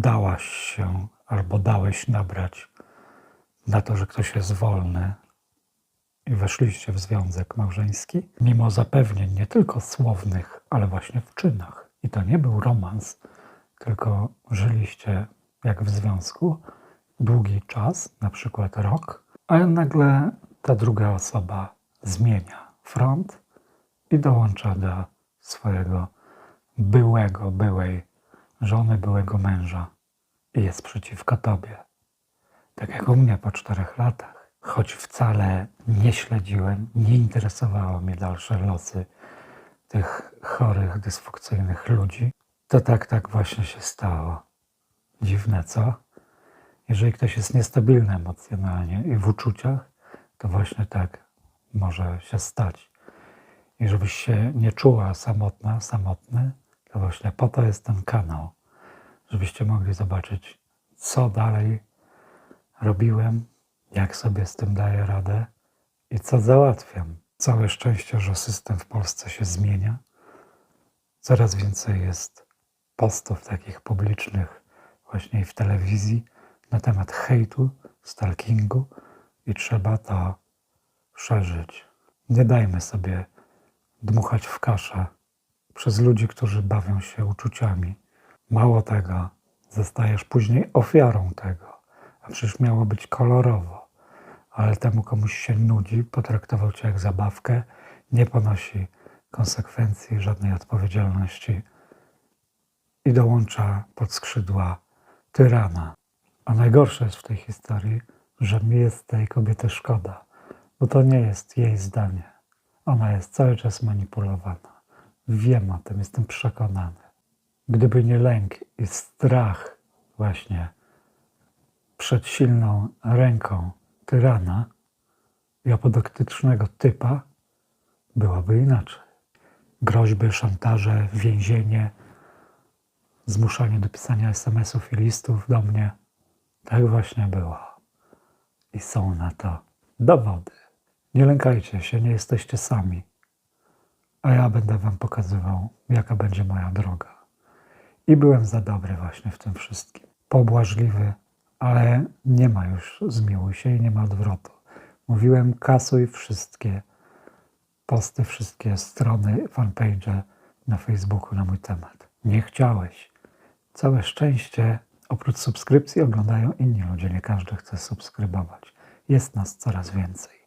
dałaś się albo dałeś nabrać na to, że ktoś jest wolny i weszliście w związek małżeński, mimo zapewnień nie tylko słownych, ale właśnie w czynach. I to nie był romans, tylko żyliście jak w związku długi czas, na przykład rok, a nagle ta druga osoba zmienia front i dołącza do swojego byłego, byłej żony, byłego męża i jest przeciwko tobie. Tak jak u mnie po czterech latach. Choć wcale nie śledziłem, nie interesowało mnie dalsze losy tych chorych, dysfunkcyjnych ludzi, to tak, tak właśnie się stało. Dziwne, co? Jeżeli ktoś jest niestabilny emocjonalnie i w uczuciach, to właśnie tak może się stać. I żebyś się nie czuła samotna, samotny, to właśnie po to jest ten kanał, żebyście mogli zobaczyć, co dalej robiłem, jak sobie z tym daję radę i co załatwiam. Całe szczęście, że system w Polsce się zmienia. Coraz więcej jest postów takich publicznych, właśnie w telewizji, na temat hejtu, stalkingu i trzeba to szerzyć. Nie dajmy sobie dmuchać w kaszę przez ludzi, którzy bawią się uczuciami. Mało tego, zostajesz później ofiarą tego. A przecież miało być kolorowo, ale temu komuś się nudzi, potraktował cię jak zabawkę, nie ponosi konsekwencji, żadnej odpowiedzialności i dołącza pod skrzydła tyrana. A najgorsze jest w tej historii, że mi jest tej kobiety szkoda, bo to nie jest jej zdanie. Ona jest cały czas manipulowana. Wiem o tym, jestem przekonany. Gdyby nie lęk i strach właśnie przed silną ręką tyrana i apodoktycznego typa, byłoby inaczej. Groźby, szantaże, więzienie, zmuszanie do pisania SMS-ów i listów do mnie. Tak właśnie było. I są na to dowody. Nie lękajcie się, nie jesteście sami. A ja będę Wam pokazywał, jaka będzie moja droga. I byłem za dobry właśnie w tym wszystkim. Pobłażliwy, ale nie ma już zmiłuj się i nie ma odwrotu. Mówiłem, kasuj wszystkie posty, wszystkie strony, fanpage na Facebooku na mój temat. Nie chciałeś. Całe szczęście, oprócz subskrypcji oglądają inni ludzie. Nie każdy chce subskrybować. Jest nas coraz więcej.